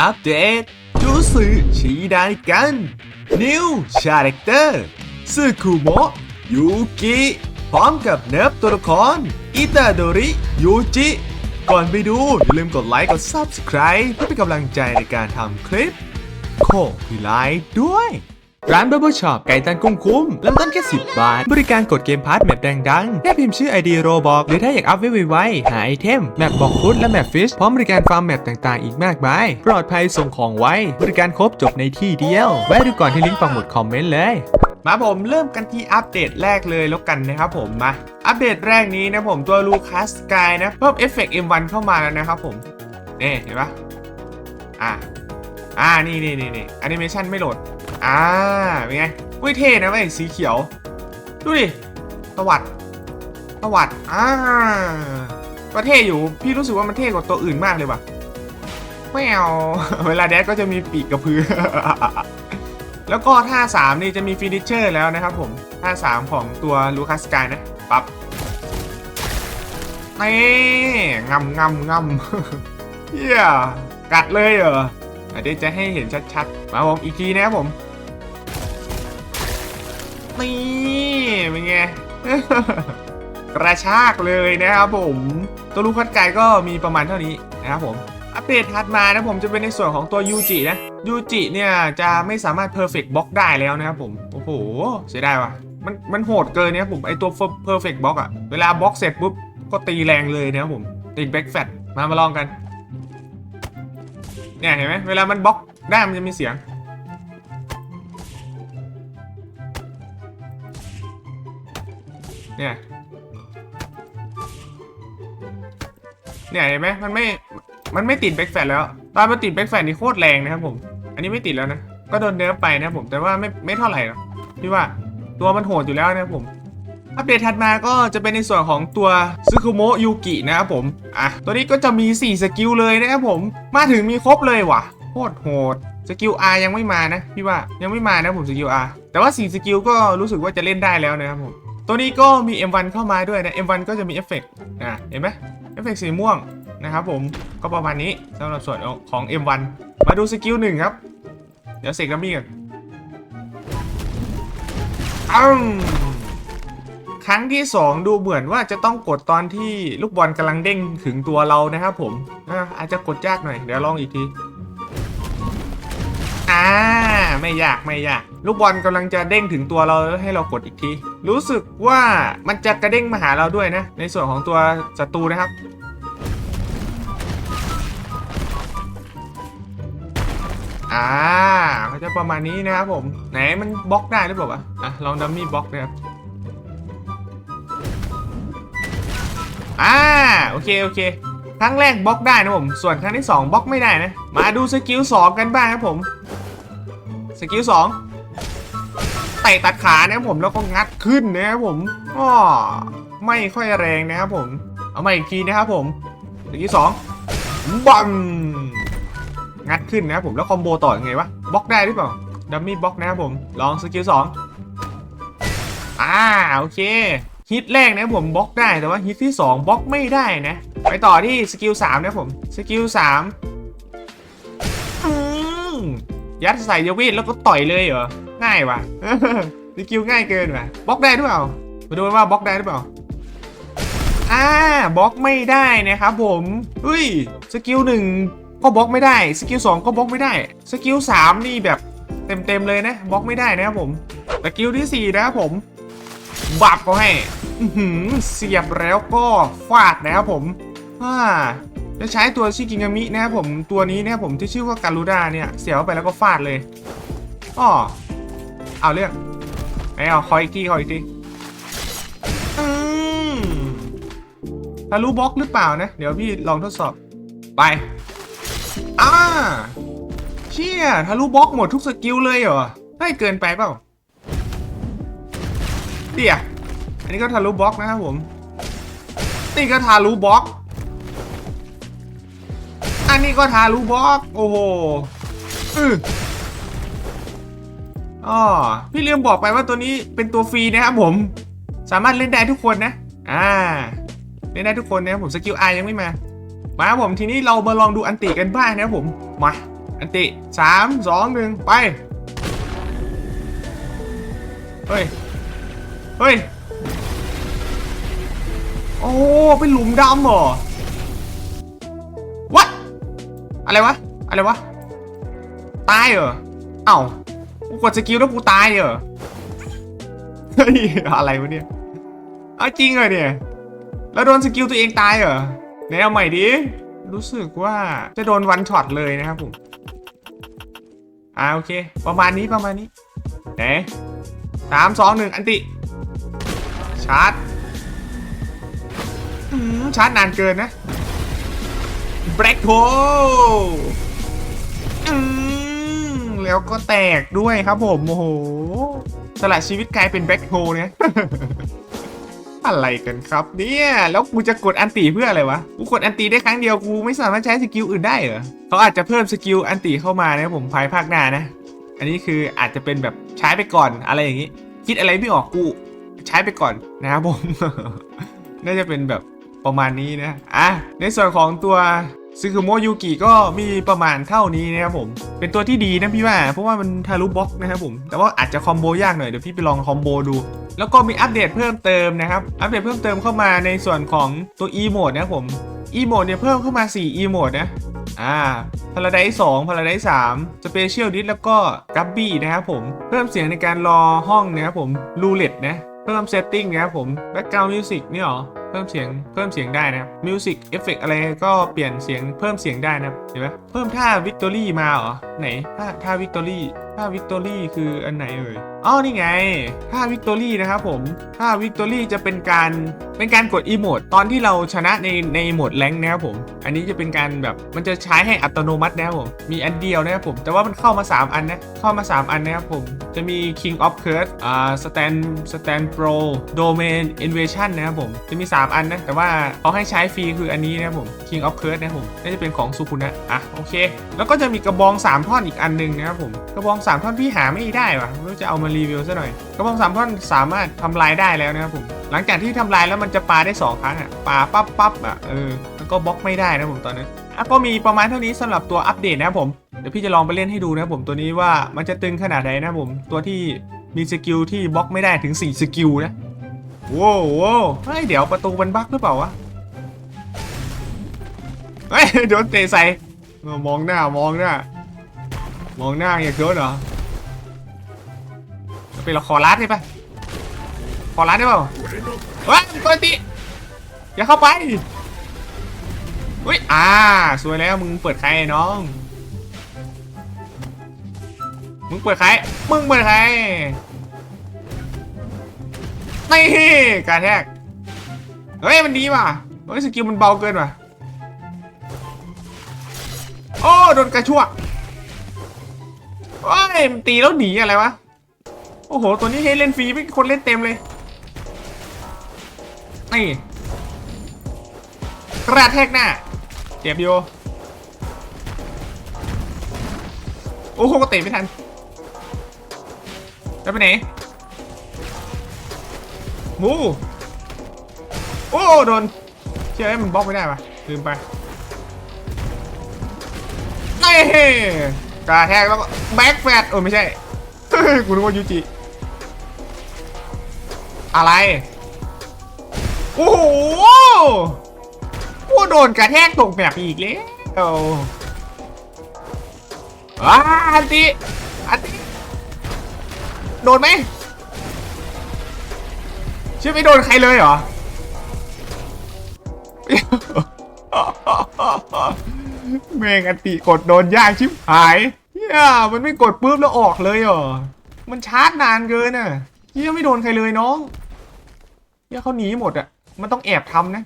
อัปเดตจูสึชีไดกันนิวชาแรคเตอร์ซึคุโมะยูกิพร้อมกับเนิร์ฟตัวละครอิตาโดริยูจิ ก่อนไปดู อย่าลืมกดไลค์กด Subscribe เพื่อเป็นกำลังใจในการทำคลิปโคพิไลค์ด้วย ร้าน Bubble Shop ไก่ตันกุ้งคุ้มเริ่มต้นแค่ 10 บาท บริการกดเกมพาร์ทแมปดังๆแค่พิมพ์ชื่อ ID โรบอกหรือถ้าอยากอัพไว้ไวๆหาไอเทม แมปบอกฟุตและแมปฟิชพร้อมบริการฟาร์มแมปต่างๆ อีกมากมาย ปลอดภัยส่งของไวบริการครบจบในที่เดียว แวะดูก่อนที่ลิงก์ปังหมุดคอมเมนต์เลยมาผมเริ่มกันที่อัปเดตแรกเลยแล้วกันนะครับผมมาอัปเดตแรกนี้นะผมตัวลูคัสกายนะเพิ่มเอฟเฟกต์ M1 เข้ามาแล้วนะครับผมนี่เห็นปะอ่าอ่านี่นี่นี่นี่แอนิเมชันไม่โหลด อ่าเป็นไงอุ้ยเท่นะเว้ยสีเขียว ดูดิตวัดตวัดอ่าก็เท่อยู่ พี่รู้สึกว่ามันเท่กว่าตัวอื่นมากเลยว่ะไม่เวลาแดดก็จะมีปีกกระพือ แล้วก็ท่า 3 นี่จะมีฟินิชเชอร์แล้วนะครับผม ท่า 3 ของตัวลูคัสกายนะ ปับ๊บนี่งำงำงำเฮียกัดเลยเหรอเดี๋ยวจะให้เห็นชัดๆ มาผมอีกทีนะครับผม นี่เป็นไงกระชากเลยนะครับผม ตัวลูกคัดไก่ก็มีประมาณเท่านี้นะครับผม อัปเดตถัดมานะผมจะเป็นในส่วนของตัวยูจินะยูจิเนี่ยจะไม่สามารถ perfect block ได้แล้วนะครับผม โอ้โห เสียดายว่ะ มันมันโหดเกินเนี่ยผม ไอตัว perfect block อะเวลาบล็อกเสร็จปุ๊บ ก็ตีแรงเลยนะครับผมตี back fat มามาลองกันเนี่ยเห็นไหมเวลามันบล็อกได้มันจะมีเสียง เนี่ย เนี่ยเห็นไหมมันไม่ มันไม่ติดแบ็กแฟลแล้ว ตอนมันติดแบ็กแฟลนี่โคตรแรงนะครับผม อันนี้ไม่ติดแล้วนะ ก็โดนเนิร์ฟไปนะผม แต่ว่าไม่ไม่เท่าไหร่หรอกพี่ว่าตัวมันโหดอยู่แล้วนะผมอัปเดตถัดมาก็จะเป็นในส่วนของตัวซึคุโมยูกินะครับผม อะ ตัวนี้ก็จะมี 4 สกิลเลยนะครับผม มาถึงมีครบเลยว่ะ โคตรโหด สกิล R ยังไม่มานะ พี่ว่ายังไม่มานะผมสกิล R แต่ว่า 4 สกิลก็รู้สึกว่าจะเล่นได้แล้วนะครับผม ตัวนี้ก็มี M1 เข้ามาด้วยนะ M1 ก็จะมีเอฟเฟกต์อะเห็นไหมเอฟเฟกต์สีม่วงนะครับผมก็ประมาณนี้สำหรับส่วนของ M1 มาดูสกิลหนึ่งครับ เดี๋ยวเสกกัมมี่ก่อนอ้าวครั้งที่ 2 ดูเหมือนว่าจะต้องกดตอนที่ลูกบอลกำลังเด้งถึงตัวเรานะครับผมอะอาจจะกดยากหน่อย เดี๋ยวลองอีกทีอ่า ไม่ยากไม่ยาก ลูกบอลกำลังจะเด้งถึงตัวเราให้เรากดอีกที รู้สึกว่ามันจะกระเด้งมาหาเราด้วยนะ ในส่วนของตัวศัตรูนะครับอ่าเขาจะประมาณนี้นะครับผม ไหนมันบล็อกได้หรือเปล่าวะอะลองดัมมี่บล็อกนะครับอ่าโอเคโอเคครั้งแรกบล็อกได้นะผม ส่วนครั้งที่ 2บล็อกไม่ได้นะ มาดูสกิล2กันบ้างครับผม สกิล2เตะตัดขานะครับผมแล้วก็งัดขึ้นนะครับผมอ้อไม่ค่อยแรงนะครับผม เอามาอีกทีนะครับผมสกิล2บังงัดขึ้นนะครับผมแล้วคอมโบต่อยังไงวะบล็อกได้หรือเปล่าดัมมี่บล็อกนะครับผมลองสกิล2อ่าโอเคฮิตแรกนะครับผมบล็อกได้แต่ว่าฮิตที่ 2บล็อกไม่ได้นะ ไปต่อที่สกิล3นะครับผมสกิล3อืม ยัดใส่ยาเวทแล้วก็ต่อยเลยเหรอ ง่ายว่ะสกิลง่ายเกินว่ะบล็อกได้หรือเปล่า มาดูว่าบล็อกได้หรือเปล่า อ่าบล็อกไม่ได้นะครับผมเฮ้ย สกิลหนึ่งก็บล็อกไม่ได้ สกิลสองก็บล็อกไม่ได้ สกิลสามนี่แบบเต็มๆเลยนะ บล็อกไม่ได้นะครับผม สกิลที่สี่นะครับผม บับเขาให้เสียบแล้วก็ฟาดนะครับผมอ่า จะใช้ตัวชิกิงามินะครับผมตัวนี้นะครับผมที่ชื่อว่าการูด้าเนี่ยเสียบไปแล้วก็ฟาดเลยอ้อเอาเรื่องไหนเอาคอยอีกทีคอยอีกทีอืมทะลุบล็อกหรือเปล่านะ เดี๋ยวพี่ลองทดสอบไปอ่าเชี่ยทะลุบล็อกหมดทุกสกิลเลยเหรอให้เกินไปเปล่าเดี๋ยวอันนี้ก็ทะลุบล็อกนะครับผมนี่ก็ทะลุบล็อก นนี้ก็ทะลุบล็อกโอ้โหอืออ๋อพี่ลืมบอกไปว่าตัวนี้เป็นตัวฟรีนะครับผม สามารถเล่นได้ทุกคนนะ อ่า เล่นได้ทุกคนนะครับผมสกิลไอยังไม่มา มาผมทีนี้เรามาลองดูอันติกันบ้างนะครับผม มา อันติสามสองหนึ่งไป เฮ้ย เฮ้ย โอ้ เป็นหลุมดำเหรอ อะไรวะ อะไรวะ ตายเหรอ เอ้า กูกดสกิลแล้วกูตายเหรอ เฮ้ย อะไรวะเนี่ย เอาจริงเหรอเนี่ย แล้วโดนสกิลตัวเองตายเหรอไหนเอาใหม่ดิ รู้สึกว่าจะโดนวันช็อตเลยนะครับผม อ่าโอเค ประมาณนี้ประมาณนี้ ไหนสามสองหนึ่งอันติ ชาร์จอืมชาร์จนานเกินนะ แบล็คโฮแล้วก็แตกด้วยครับผมโอ้โหสละชีวิตกลายเป็นแบล็คโฮเนี่ยอะไรกันครับเนี่ย แล้วกูจะกดอันตีเพื่ออะไรวะ กูกดอันตีได้ครั้งเดียวกูไม่สามารถใช้สกิลอื่นได้เหรอเขาอาจจะเพิ่มสกิลอันตีเข้ามานะครับผมภายภาคหน้านะ อันนี้คืออาจจะเป็นแบบใช้ไปก่อนอะไรอย่างนี้ คิดอะไรไม่ออกกูใช้ไปก่อนนะครับผม น่าจะเป็นแบบประมาณนี้นะ อะ ในส่วนของตัว ซึคุโมยูกิก็มีประมาณเท่านี้นะครับผม เป็นตัวที่ดีนะพี่ว่า เพราะว่ามันทะลุบล็อกนะครับผม แต่ว่าอาจจะคอมโบยากหน่อย เดี๋ยวพี่ไปลองคอมโบดู แล้วก็มีอัปเดตเพิ่มเติมนะครับ อัปเดตเพิ่มเติมเข้ามาในส่วนของตัว e โหมดนะครับผม e โหมดเนี่ยเพิ่มเข้ามา4 e โหมดนะ อ่าพาราไดซ์2พาราไดซ์3สเปเชียลดิสแล้วก็กัปบี้นะครับผม เพิ่มเสียงในการรอห้องนะครับผม รูเล็ตนะ เพิ่มเซตติ้งนะครับผมแบ็กกราวด์มิวสิกนี่หรอ เพิ่มเสียงเพิ่มเสียงได้นะครับมิวสิกเอฟเฟกอะไรก็เปลี่ยนเสียงเพิ่มเสียงได้นะเห็นไหมเพิ่มท่าวิกตอรี่มาเหรอไหนท่าท่าวิกตอรี่ท่าวิกตอรี่คืออันไหนเอ่ยอ๋อนี่ไงท่าวิกตอรี่นะครับผมท่าวิกตอรี่จะเป็นการเป็นการกดอีโมดตอนที่เราชนะในในโหมดแรงนะครับผม อันนี้จะเป็นการแบบมันจะใช้ให้อัตโนมัตินะครับผมมีอันเดียวนะครับผม แต่ว่ามันเข้ามา 3 อันนะเข้ามา 3 อันนะครับผมจะมี King of Curse อ่า Stand Stand Pro Domain Invasion นะครับผมจะมี 3อันนะ แต่ว่าเขาให้ใช้ฟรีคืออันนี้นะผม King of Curse นะผมน่าจะเป็นของสุคุนะอะโอเค แล้วก็จะมีกระบอง 3 ท่อนอีกอันหนึงนะครับผมกระบอง 3 ท่อนพี่หาไม่ได้ว่ะไม่รู้จะเอามารีวิวซะหน่อยกระบอง 3 ท่อนสามารถทำลายได้แล้วนะครับผมหลังจากที่ทำลายแล้วมันจะปาได้ 2 ครั้งอะปาปั๊บปั๊บอะเออแล้วก็บล็อกไม่ได้นะผมตอนนั้นอะก็มีประมาณเท่านี้สำหรับตัวอัปเดตนะครับผมเดี๋ยวพี่จะลองไปเล่นให้ดูนะครับผมตัวนี้ว่ามันจะตึงขนาดไหนนะครับผมตัวที่มีสกิลที่บล็อกไม่ได้ถึง 4 สกิลนะ โว้วโว้เฮ้ย เดี๋ยวประตูมันบั๊กหรือเปล่าวะ เฮ้ยโดนเตะใส่มองหน้ามองหน้า มองหน้าอยากโดนเหรอจะเป็นละครลัดใช่ปะคอรัดได้เปล่าเฮ้ยปกติ อย่าเข้าไปเฮ้ยอ่า สวยแล้วมึงเปิดใครน้อง มึงเปิดใคร มึงเปิดใคร นี่การแทกเฮ้ยมันดีว่ะเฮ้ยสกิลมันเบาเกินว่ะโอ้โดนกระชวกโอ้ยมันตีแล้วหนีอะไรวะโอ้โหตัวนี้ให้เล่นฟรีไม่คนเล่นเต็มเลยนี่กระแทกหน้าเจ็บอยู่โอ้โหเตะไม่ทันจะไปไหน มูโอ้โดนเชื่อมันบล็อกไม่ได้ปะลืมไปนี่กระแทกแล้วก็แบ็กแฟตเออไม่ใช่กูนึกว่ายูจิอะไร โอ้โหโอ้โดนกระแทกตกแบบอีกแล้วอ้าอันติอันติโดนไหม เชื่อไม่โดนใครเลยเหรอ แม่งอันติกดโดนยากชิบหายเฮียมันไม่กดปุ๊บแล้วออกเลยเหรอ มันชาร์จนานเกินอะเฮียไม่โดนใครเลยน้องเฮียเขาหนีหมดอะ มันต้องแอบทำนะ